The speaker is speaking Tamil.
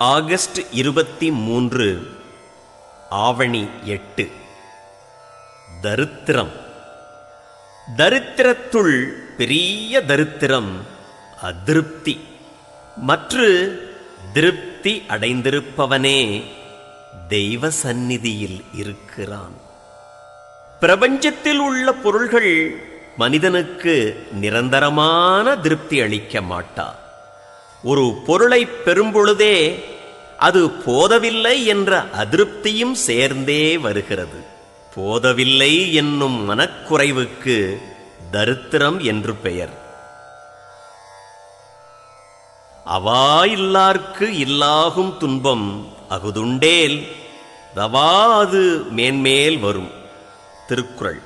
ஆகஸ்ட் இருபத்தி மூன்று ஆவணி எட்டு. தரித்திரம். தரித்திரத்துள் பெரிய தரித்திரம் அதிருப்தி. மற்று திருப்தி அடைந்திருப்பவனே தெய்வ சந்நிதியில் இருக்கிறான். பிரபஞ்சத்தில் உள்ள பொருள்கள் மனிதனுக்கு நிரந்தரமான திருப்தி அளிக்க மாட்டா. ஒரு பொருளை பெறும்பொழுதே அது போதவில்லை என்ற அதிருப்தியும் சேர்ந்தே வருகிறது. போதவில்லை என்னும் மனக்குறைவுக்கு தரித்திரம் என்று பெயர். அவா இல்லார்க்கு இல்லாகும் துன்பம் அகுதுண்டேல் தவா அது மேன்மேல் வரும். திருக்குறள்.